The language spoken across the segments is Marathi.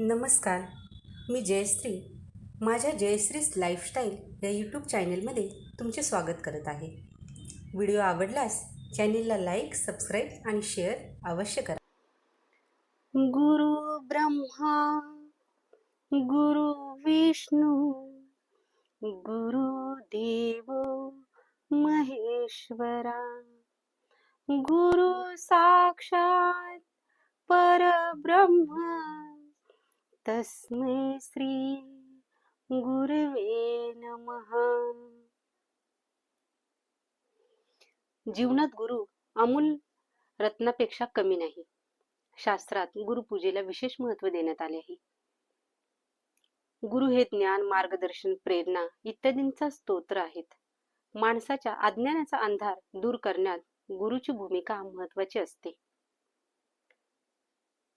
नमस्कार मी जयश्री. माझ्या जयश्रीज लाईफस्टाईल या यूट्यूब चॅनलमध्ये तुमचे स्वागत करत आहे. व्हिडिओ आवडल्यास चॅनेलला लाईक सबस्क्राईब आणि शेअर अवश्य करा. गुरु ब्रह्मा गुरु विष्णू गुरु देव महेश्वरा गुरु साक्षात परब्रह्मा. तस्मै श्री गुरवे नमः. जीवनात गुरु अमूल रत्नापेक्षा कमी नाही. शास्त्रात गुरुपूजेला विशेष महत्त्व देण्यात आले आहे. गुरु हे ज्ञान मार्गदर्शन प्रेरणा इत्यादींचा स्तोत्र आहेत. माणसाच्या अज्ञानाचा अंधार दूर करण्यात गुरुची भूमिका महत्वाची असते.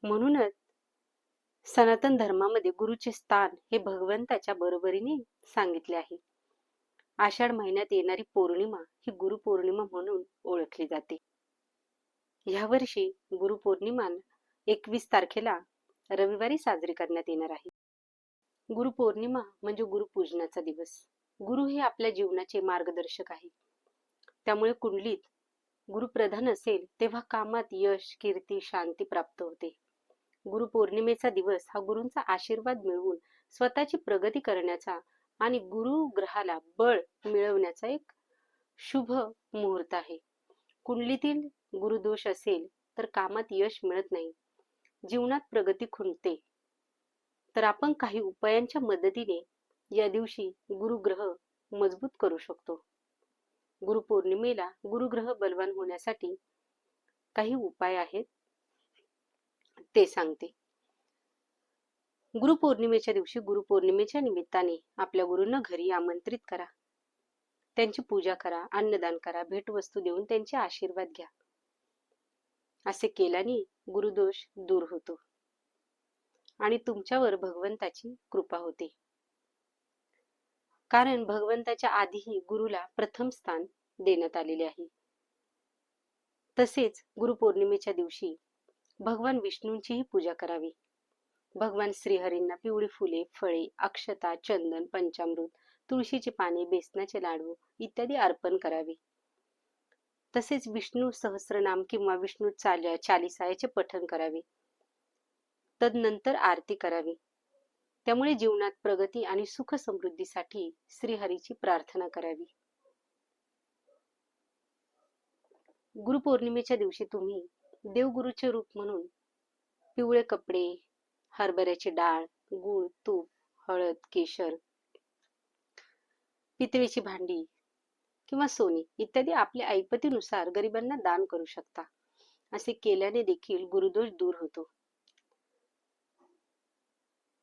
म्हणूनच सनातन धर्मामध्ये गुरुचे स्थान हे भगवंताच्या बरोबरीने सांगितले आहे. आषाढ महिन्यात येणारी पौर्णिमा ही गुरुपौर्णिमा म्हणून ओळखली जाते. यावर्षी गुरुपौर्णिमा एकवीस तारखेला रविवारी साजरी करण्यात येणार आहे. गुरुपौर्णिमा म्हणजे गुरुपूजनाचा दिवस. गुरु हे आपल्या जीवनाचे मार्गदर्शक आहे. त्यामुळे कुंडलीत गुरुप्रधान असेल तेव्हा कामात यश कीर्ती शांती प्राप्त होते. गुरुपौर्णिमेचा दिवस हा गुरूंचा आशीर्वाद मिळवून स्वतःची प्रगती करण्याचा आणि गुरु ग्रहाला बळ मिळवण्याचा एक शुभ मुहूर्त आहे. कुंडलीतील गुरुदोष असेल तर कामात यश मिळत नाही. जीवनात प्रगती खुंटते. तर आपण काही उपायांच्या मदतीने या दिवशी गुरुग्रह मजबूत करू शकतो. गुरुपौर्णिमेला गुरुग्रह बलवान होण्यासाठी काही उपाय आहेत? ते सांगते. गुरुपौर्णिमेच्या दिवशी गुरुपौर्णिमेच्या निमित्ताने आपल्या गुरूंना घरी आमंत्रित करा. त्यांची पूजा करा अन्नदान करा भेटवस्तू देऊन त्यांचे आशीर्वाद घ्या. असे केल्याने गुरुदोष दूर होतो. आणि तुमच्यावर भगवंताची कृपा होते. कारण भगवंताच्या आधीही गुरुला प्रथम स्थान देण्यात आलेले आहे. तसेच गुरुपौर्णिमेच्या दिवशी भगवान विष्णूंचीही पूजा करावी. भगवान श्रीहरींना पिवळी फुले फळे अक्षता चंदन पंचामृत तुळशीची पाने बेसनाचे लाडू इत्यादी अर्पण करावे. तसेच विष्णू सहस्रनाम किंवा विष्णू चाल चालिसायाचे पठण करावे. तदनंतर आरती करावी. त्यामुळे जीवनात प्रगती आणि सुख समृद्धीसाठी श्रीहरीची प्रार्थना करावी. गुरुपौर्णिमेच्या दिवशी तुम्ही देवगुरुचे रूप म्हणून पिवळे कपडे हरभऱ्याची डाळ गूळ तूप हळद केशर पितळेची भांडी किंवा सोने इत्यादी आपल्या ऐपतीनुसार गरिबांना दान करू शकता. असे केल्याने देखील गुरुदोष दूर होतो.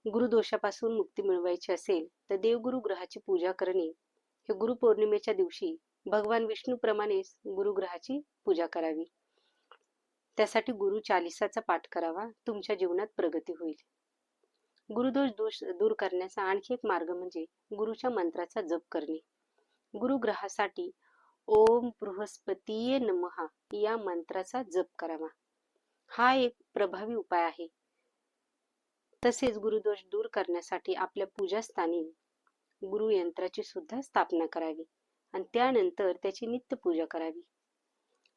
गुरुदोषापासून मुक्ती मिळवायची असेल तर देवगुरु ग्रहाची पूजा करणे हे गुरुपौर्णिमेच्या दिवशी भगवान विष्णू प्रमाणेच गुरुग्रहाची पूजा करावी. त्यासाठी गुरु चालिसाचा पाठ करावा. तुमच्या जीवनात प्रगती होईल. गुरुदोष दोष दूर करण्याचा आणखी एक मार्ग म्हणजे गुरुच्या मंत्राचा जप करणे. गुरुग्रहासाठी ओम बृहस्पतीय नमहा या मंत्राचा जप करावा. हा एक प्रभावी उपाय आहे. तसेच गुरुदोष दूर करण्यासाठी आपल्या पूजास्थानी गुरु यंत्राची सुद्धा स्थापना करावी आणि त्यानंतर त्याची नित्य पूजा करावी.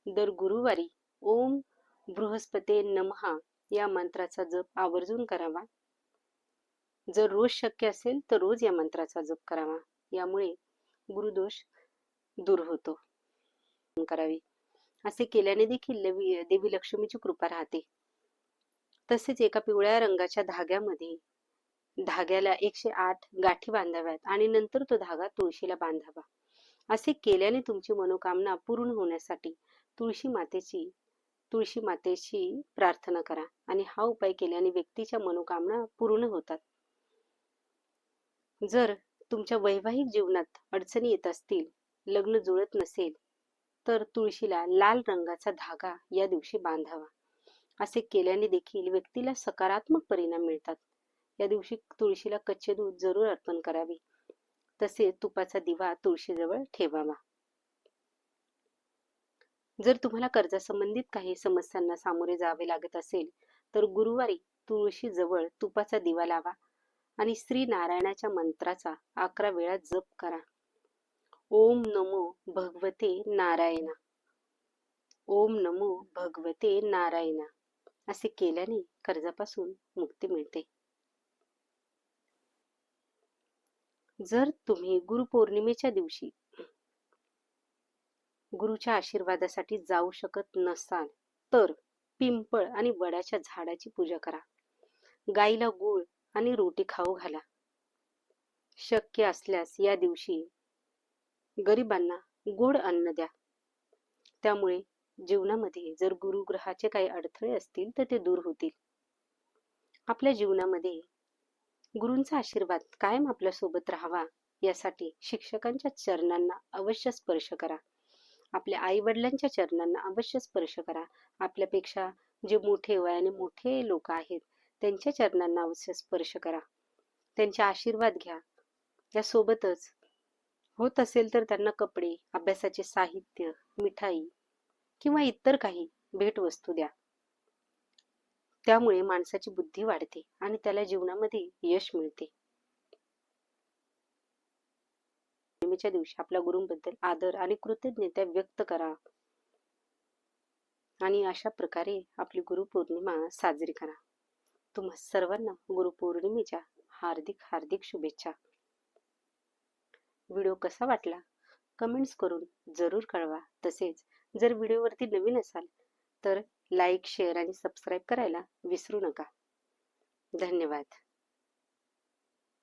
दर गुरुवारी ओम बृहस्पते नमहा या मंत्राचा जप आवर्जून करावा. जर रोज शक्य असेल तर रोज या मंत्राचा जप करावा. यामुळे गुरुदोष दूर होतो. करावी. असे केल्याने देखील देवी लक्ष्मीची कृपा राहते. तसेच एका पिवळ्या रंगाच्या धाग्यामध्ये धाग्याला एकशे आठ गाठी बांधाव्यात आणि नंतर तो धागा तुळशीला बांधावा. असे केल्याने तुमची मनोकामना पूर्ण होण्यासाठी तुळशी मातेची तुळशी मातेची प्रार्थना करा आणि हा उपाय केल्याने व्यक्तीच्या मनोकामना पूर्ण होतात. जर तुमच्या वैवाहिक जीवनात अडचणी येत असतील लग्न जुळत नसेल तर तुळशीला लाल रंगाचा धागा या दिवशी बांधावा. असे केल्याने देखील व्यक्तीला सकारात्मक परिणाम मिळतात. या दिवशी तुळशीला कच्चे दूध जरूर अर्पण करावे. तसेच तुपाचा दिवा तुळशीजवळ ठेवावा. जर तुम्हाला कर्जासंबंधित काही समस्यांना सामोरे जावे लागत असेल तर गुरुवारी तुळशी जवळ तुपाचा दिवा लावा आणि श्री नारायणाच्या मंत्राचा अकरा वेळा जप करा. ओम नमो भगवते नारायणा. ओम नमो भगवते नारायणा. असे केल्याने कर्जापासून मुक्ती मिळते. जर तुम्ही गुरुपौर्णिमेच्या दिवशी गुरुच्या आशीर्वादासाठी जाऊ शकत नसाल तर पिंपळ आणि वडाच्या झाडाची पूजा करा. गाईला गूळ आणि रोटी खाऊ घाला. शक्य असल्यास या दिवशी गरिबांना गोड अन्न द्या. त्यामुळे जीवनामध्ये जर गुरुग्रहाचे काही अडथळे असतील तर ते दूर होतील. आपल्या जीवनामध्ये गुरूंचा आशीर्वाद कायम आपल्यासोबत राहावा यासाठी शिक्षकांच्या चरणांना अवश्य स्पर्श करा. आपल्या आई वडिलांच्या चरणांना अवश्य स्पर्श करा. आपल्यापेक्षा जे मोठे वयाने मोठे लोक आहेत त्यांच्या चरणांना अवश्य स्पर्श करा. त्यांचे आशीर्वाद घ्या. यासोबतच होत असेल तर त्यांना कपडे अभ्यासाचे साहित्य मिठाई किंवा इतर काही भेटवस्तू द्या. त्यामुळे माणसाची बुद्धी वाढते आणि त्याला जीवनामध्ये यश मिळते. पौर्णिमेच्या दिवशी आपल्या गुरुंबद्दल आदर आणि कृतज्ञता व्यक्त करा. आणि अशा प्रकारे आपली गुरुपौर्णिमा साजरी करा. तुम्हा सर्वांना गुरुपौर्णिमेच्या हार्दिक हार्दिक शुभेच्छा. व्हिडिओ कसा वाटला? कमेंट्स करून जरूर कळवा. तसेच जर व्हिडिओवरती नवीन असाल तर लाईक शेअर आणि सबस्क्राईब करायला विसरू नका. धन्यवाद.